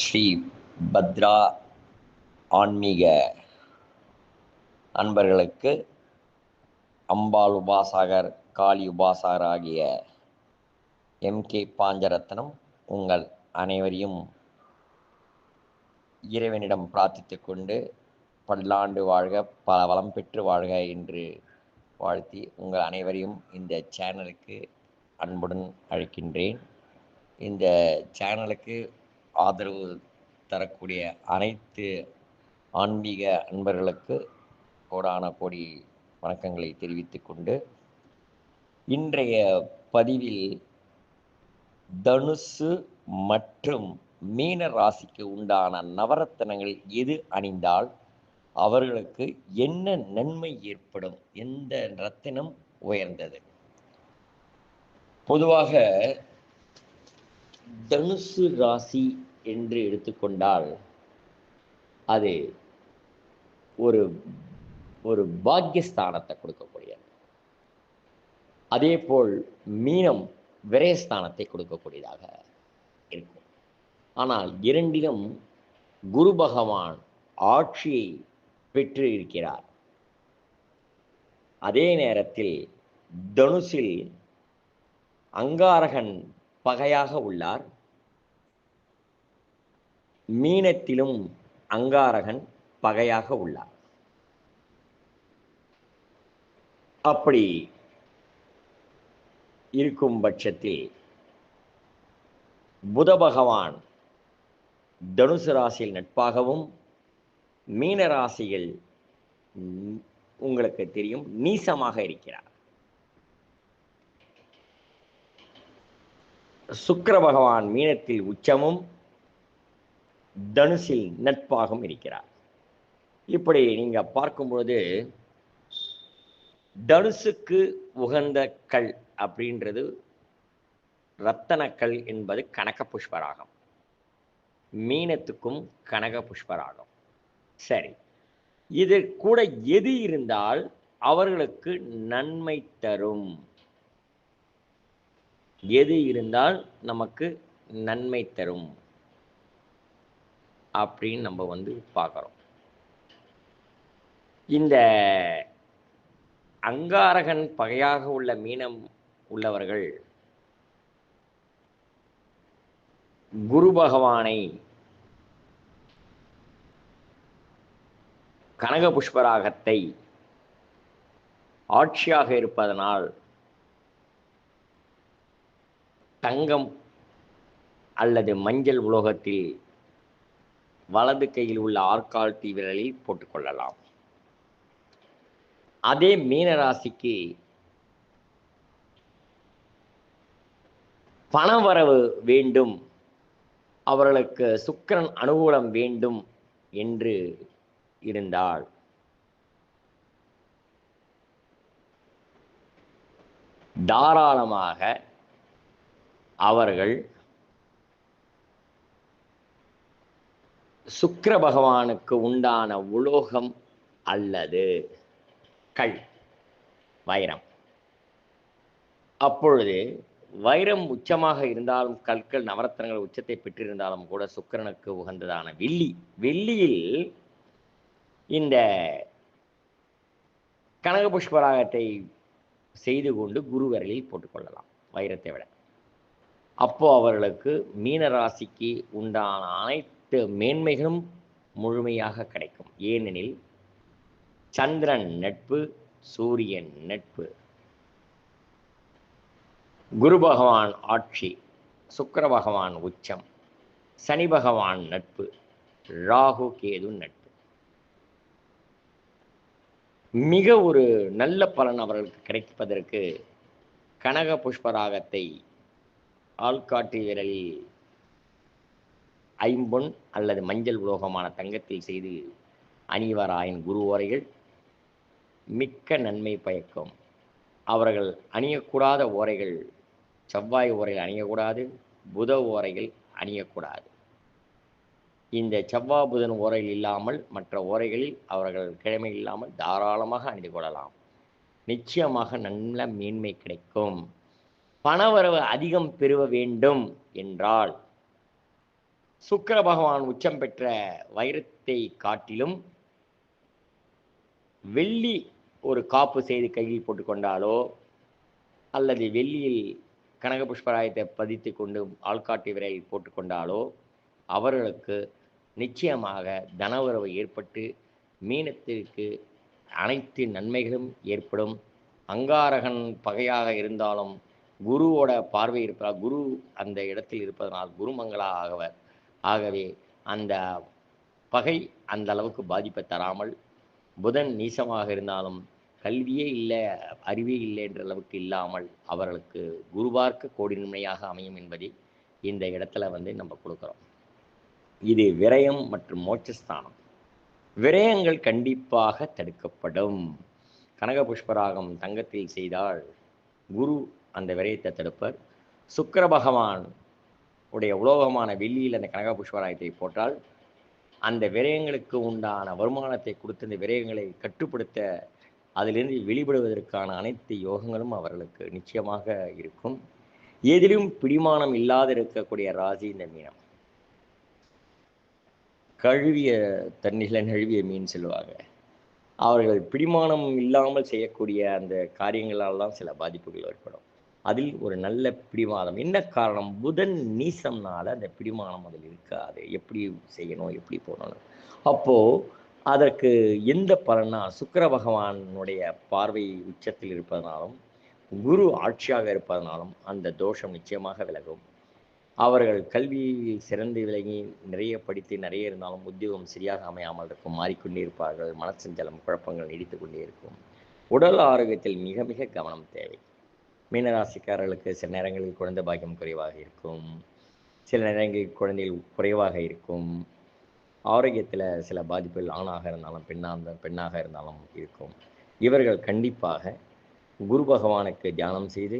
ஸ்ரீ பத்ரா ஆன்மீக அன்பர்களுக்கு அம்பாள் உபாசாகர் காளி உபாசாகர் ஆகிய எம் கே பாஞ்சரத்னம் உங்கள் அனைவரையும் இறைவனிடம் பிரார்த்தித்து கொண்டு பல்லாண்டு வாழ்க பல வளம் பெற்று வாழ்க என்று வாழ்த்தி உங்கள் அனைவரையும் இந்த சேனலுக்கு அன்புடன் அழைக்கின்றேன். இந்த சேனலுக்கு ஆதரவு தரக்கூடிய அனைத்து ஆன்மீக அன்பர்களுக்கு கோடான கோடி வணக்கங்களை தெரிவித்துக் கொண்டு இன்றைய பதிவில் தனுசு மற்றும் மீன ராசிக்கு உண்டான நவரத்தனங்கள் எது அணிந்தால் அவர்களுக்கு என்ன நன்மை ஏற்படும்? எந்த ரத்தினம் உயர்ந்தது? பொதுவாக தனுசு ராசி என்று எடுத்துக்கொண்டால் அது ஒரு ஒரு பாக்கியஸ்தானத்தை கொடுக்கக்கூடியது. அதே போல் மீனம் விரயஸ்தானத்தை கொடுக்கக்கூடியதாக இருக்கும். ஆனால் இரண்டிலும் குரு பகவான் ஆட்சியை பெற்று இருக்கிறார். அதே நேரத்தில் தனுசில் அங்காரகன் பகையாக உள்ளார். மீனத்திலும் அங்காரகன் பகையாக உள்ளார். அப்படி இருக்கும் பட்சத்தில் புத பகவான் தனுசு ராசியில் நட்பாகவும் மீன ராசியில் உங்களுக்கு தெரியும் நீசமாக இருக்கிறார். சுக்கர பகவான் மீனத்தில் உச்சமும் தனுசில் நட்பாகவும் இருக்கிறார். இப்படி நீங்கள் பார்க்கும்பொழுது தனுசுக்கு உகந்த கல் அப்படின்றது ரத்தனக்கல் என்பது கனக புஷ்பராகம். மீனத்துக்கும் கனக புஷ்பராகம். சரி. இது கூட எது இருந்தால் அவர்களுக்கு நன்மை தரும். எது இருந்தால் நமக்கு நன்மை தரும் அப்படின்னு நம்ம வந்து பார்க்குறோம். இந்த அங்காரகன் பகையாக உள்ள மீனம் உள்ளவர்கள் குரு பகவானை கனக புஷ்பராகத்தை ஆட்சியாக இருப்பதனால் தங்கம் அல்லது மஞ்சள் உலோகத்தில் வலது கையில் உள்ள ஆற்கால் விரலில் போட்டுக்கொள்ளலாம். அதே மீனராசிக்கு பணவரவு வேண்டும். அவர்களுக்கு சுக்கரன் அனுகூலம் வேண்டும் என்று இருந்தால் தாராளமாக அவர்கள் சுக்கர பகவானுக்கு உண்டான உலோகம் அல்லது கல் வைரம். அப்பொழுது வைரம் உச்சமாக இருந்தாலும் கற்கள் நவரத்தனங்கள் உச்சத்தை பெற்றிருந்தாலும் கூட சுக்கரனுக்கு உகந்ததான வெள்ளி வெள்ளியில் இந்த கனக புஷ்பராகத்தை செய்து கொண்டு குருவரையில் போட்டுக்கொள்ளலாம் வைரத்தை விட. அப்போ அவர்களுக்கு மீன ராசிக்கு உண்டான அனைத்து மேன்மைகளும் முழுமையாக கிடைக்கும். ஏனெனில் சந்திரன் நட்பு சூரியன் நட்பு. குரு பகவான் ஆட்சி சுக்கர பகவான் உச்சம் சனி பகவான் நட்பு ராகு கேது நட்பு. மிக ஒரு நல்ல பலன் அவர்களுக்கு கிடைப்பதற்கு கனக புஷ்பராகத்தை ஆள்காட்டு விரலில் ஐம்பொன் அல்லது மஞ்சள் உலோகமான தங்கத்தில் செய்து அணிவராயின் குரு ஓரைகள். மிக்க நன்மை பயக்கும். அவர்கள் அணியக்கூடாத ஓரைகள் செவ்வாய் ஓரைகள் அணியக்கூடாது புத ஓரைகள் அணியக்கூடாது. இந்த செவ்வாய் புதன் ஓரைகள் இல்லாமல் மற்ற ஓரைகளில் அவர்கள் கிழமை இல்லாமல் தாராளமாக அணிந்து கொள்ளலாம். நிச்சயமாக நல்ல மேன்மை கிடைக்கும். பணவரவு அதிகம் பெறுவ வேண்டும் என்றால் சுக்கர பகவான் உச்சம் பெற்ற வைரத்தை காட்டிலும் வெள்ளி ஒரு காப்பு செய்து கையில் போட்டுக்கொண்டாலோ அல்லது வெள்ளியில் கனக புஷ்பராயத்தை பதித்து கொண்டு ஆள்காட்டி விரையில் போட்டுக்கொண்டாலோ அவர்களுக்கு நிச்சயமாக தனவுறவு ஏற்பட்டு மீனத்திற்கு அனைத்து நன்மைகளும் ஏற்படும். அங்காரகன் பகையாக இருந்தாலும் குருவோட பார்வை இருப்பதால் குரு அந்த இடத்தில் இருப்பதனால் குருமங்களா ஆகவர் ஆகவே அந்த பகை அந்த அளவுக்கு பாதிப்பை தராமல் புதன் நீசமாக இருந்தாலும் கல்வியே இல்லை அறிவே இல்லை என்ற அளவுக்கு இல்லாமல் அவர்களுக்கு குருவார்க்க கோடி நன்மையாக அமையும் என்பதை இந்த இடத்துல வந்து நம்ம கொடுக்குறோம். இது விரயம் மற்றும் மோட்சஸ்தானம். விரயங்கள் கண்டிப்பாக தடுக்கப்படும். கனக புஷ்பராகம் தங்கத்தில் செய்தால் குரு அந்த விரயத்தை தடுப்பர். சுக்கர பகவான் உடைய உலோகமான வெள்ளியில் அந்த கனக புஷ்பராயத்தை போட்டால் அந்த விரயங்களுக்கு உண்டான வருமானத்தை கொடுத்து அந்த விரயங்களை கட்டுப்படுத்த அதிலிருந்து வெளிப்படுவதற்கான அனைத்து யோகங்களும் அவர்களுக்கு நிச்சயமாக இருக்கும். எதிலும் பிடிமானம் இல்லாத இருக்கக்கூடிய ராசி இந்த மீனம். கழுவிய தண்ணியில் நழுவிய மீன் சொல்லுவாங்க. அவர்கள் பிடிமானம் இல்லாமல் செய்யக்கூடிய அந்த காரியங்களால் தான் சில பாதிப்புகள் ஏற்படும். அதில் ஒரு நல்ல பிடிவாதம். என்ன காரணம்? புதன் நீசம்னால அந்த பிடிமானம் அதில் இருக்காது. எப்படி செய்யணும்? எப்படி போகணும்? அப்போது அதற்கு எந்த பலனா? சுக்கர பகவானுடைய பார்வை உச்சத்தில் இருப்பதனாலும் குரு ஆட்சியாக இருப்பதனாலும் அந்த தோஷம் நிச்சயமாக விலகும். அவர்கள் கல்வி சிறந்து விலகி நிறைய படித்து நிறைய இருந்தாலும் உத்தியோகம் சரியாக அமையாமல் இருக்கும். மாறிக்கொண்டே இருப்பார்கள். மனச்சஞ்சலம் குழப்பங்கள் நீடித்து கொண்டே இருக்கும். உடல் ஆரோக்கியத்தில் மிக மிக கவனம் தேவை. மீனராசிக்காரர்களுக்கு சில நேரங்களில் குழந்தை பாக்கியம் குறைவாக இருக்கும். சில நேரங்களில் குழந்தைகள் குறைவாக இருக்கும். ஆரோக்கியத்தில் சில பாதிப்புகள் ஆணாக இருந்தாலும் பெண்ணாக பெண்ணாக இருந்தாலும் இருக்கும். இவர்கள் கண்டிப்பாக குரு பகவானுக்கு தியானம் செய்து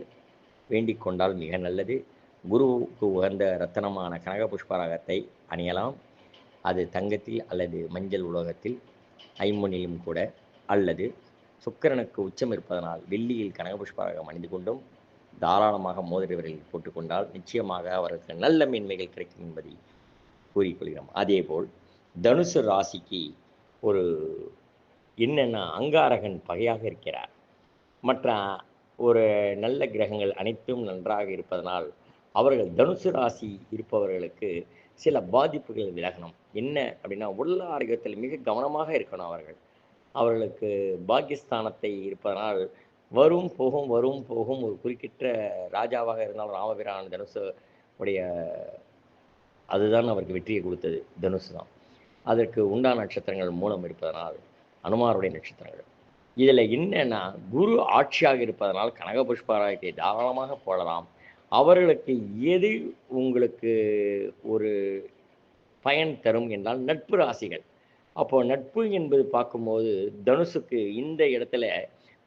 வேண்டிக் கொண்டால் மிக நல்லது. குருவுக்கு உகந்த ரத்தனமான கனக புஷ்பராகத்தை அணியலாம். அது தங்கத்தில் அல்லது மஞ்சள் உலோகத்தில் ஐம்பொன்னிலும் கூட அல்லது சுக்கிரனுக்கு உச்சம் இருப்பதனால் வெள்ளியில் கனகபுஷ்பராகம் அணிந்து கொண்டும் தாராளமாக மோதிரவரில் போட்டுக்கொண்டால் நிச்சயமாக அவருக்கு நல்ல மேன்மைகள் கிடைக்கும் என்பதை கூறிக்கொள்கிறோம். அதேபோல் தனுசு ராசிக்கு ஒரு என்னென்னா அங்காரகன் பகையாக இருக்கிறார். மற்ற ஒரு நல்ல கிரகங்கள் அனைத்தும் நன்றாக இருப்பதனால் அவர்கள் தனுசு ராசி இருப்பவர்களுக்கு சில பாதிப்புகள் விலகணும். என்ன அப்படின்னா உடல் ஆரோக்கியத்தில் மிக கவனமாக இருக்கணும் அவர்கள். அவர்களுக்கு பாகிஸ்தானத்தை இருப்பதனால் வரும் போகும் வரும் போகும் ஒரு குறிக்கிட்ட ராஜாவாக இருந்தாலும் ராமபிரான் தனுசு உடைய அதுதான் அவருக்கு வெற்றியை கொடுத்தது தனுசு தான். அதற்கு உண்டான நட்சத்திரங்கள் மூலம் இருப்பதனால் அனுமாருடைய நட்சத்திரங்கள். இதில் என்னன்னா குரு ஆட்சியாக இருப்பதனால் கனக புஷ்பராயத்தை தாராளமாக போடலாம். அவர்களுக்கு எது உங்களுக்கு ஒரு பயன் தரும் என்றால் நட்பு ராசிகள். அப்போ நட்பு என்பது பார்க்கும்போது தனுசுக்கு இந்த இடத்துல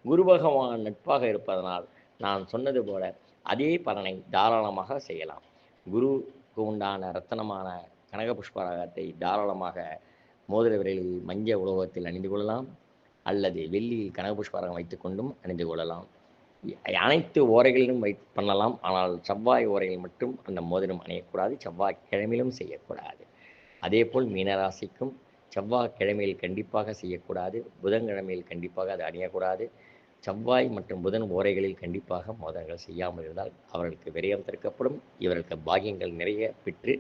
குரு பகவான் நட்பாக இருப்பதனால் நான் சொன்னது போல அதே பலனை தாராளமாக செய்யலாம். குருவுக்கு உண்டான ரத்தனமான கனக புஷ்பராகத்தை தாராளமாக மோதிர விரைவில் மஞ்சள் உலோகத்தில் அணிந்து கொள்ளலாம். அல்லது வெள்ளியில் கனக புஷ்பராகம் வைத்துக்கொண்டும் அணிந்து கொள்ளலாம். அனைத்து ஓரைகளிலும் வை பண்ணலாம். ஆனால் செவ்வாய் ஓரையில் மட்டும் அந்த மோதிரம் அணியக்கூடாது. செவ்வாய் கிழமையிலும் செய்யக்கூடாது. அதேபோல் மீனராசிக்கும் செவ்வாய் கிழமையில் கண்டிப்பாக செய்யக்கூடாது புதன்கிழமையில் கண்டிப்பாக அது அணியக்கூடாது. செவ்வாய் மற்றும் புதன் ஓரைகளில் கண்டிப்பாக மோதங்கள் செய்யாமல் இருந்தால் அவர்களுக்கு விரயம் தடுக்கப்படும். இவர்களுக்கு பாகியங்கள் நிறைய பெற்று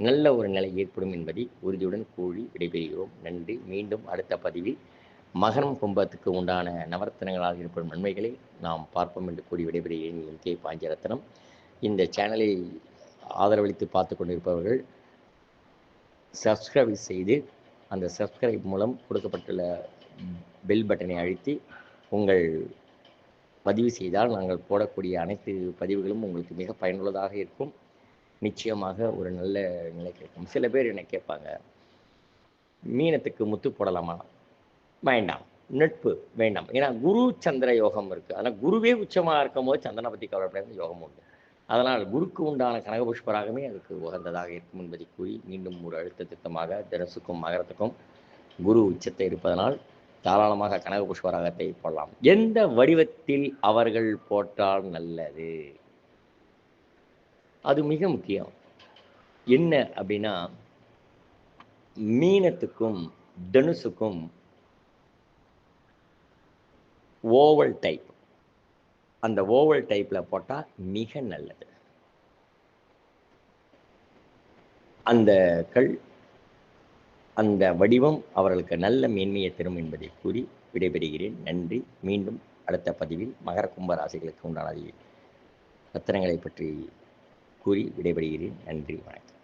நல்ல ஒரு நிலை ஏற்படும் என்பதை உறுதியுடன் கூறி விடைபெறுகிறோம். நன்றி. மீண்டும் அடுத்த பதிவில் மகரம் கும்பத்துக்கு உண்டான நவரத்தினங்களால் ஏற்படும் நன்மைகளை நாம் பார்ப்போம் என்று கூறி விடைபெறுகிறேன் என் கே. பாஞ்சரத்னம். இந்த சேனலை ஆதரவளித்து பார்த்து கொண்டிருப்பவர்கள் சப்ஸ்கிரைப் செய்து அந்த சப்ஸ்கிரைப் மூலம் கொடுக்கப்பட்டுள்ள பெல் பட்டனை அழுத்தி உங்கள் பதிவு செய்தால் நாங்கள் போடக்கூடிய அனைத்து பதிவுகளும் உங்களுக்கு மிக பயனுள்ளதாக இருக்கும். நிச்சயமாக ஒரு நல்ல நிலை கிடைக்கும் சில பேர் என்னை கேட்பாங்க மீனத்துக்கு முத்து போடலாமா? வேண்டாம். நட்பு வேண்டாம். ஏன்னா குரு சந்திர யோகம் இருக்குது ஆனால் குருவே உச்சமாக இருக்கும் போது சந்திரனை பற்றி கவலைப்படாத யோகம் உண்டு. அதனால் குருக்கு உண்டான கனகபுஷ்பராகமே அதுக்கு உகந்ததாக இருக்கும் என்பதை கூறி மீண்டும் ஒரு அழுத்த திட்டமாக தினசுக்கும் மகரத்துக்கும் குரு உச்சத்தை இருப்பதனால் தாராளமாக கனகபுஷ்பராகத்தை போடலாம். எந்த வடிவத்தில் அவர்கள் போட்டால் நல்லது? அது மிக முக்கியம். என்ன அப்படின்னா மீனத்துக்கும் தனுசுக்கும் ஓவல் டைப் அந்த ஓவல் டைப்பில் போட்டால் மிக நல்லது. அந்த கல் அந்த வடிவம் அவர்களுக்கு நல்ல மேன்மையை தரும் என்பதை கூறி விடைபெறுகிறேன். நன்றி. மீண்டும் அடுத்த பதிவில் மகர கும்ப ராசிகளுக்கு உண்டான ரத்தனங்களை பற்றி கூறி விடைபெறுகிறேன். நன்றி. வணக்கம்.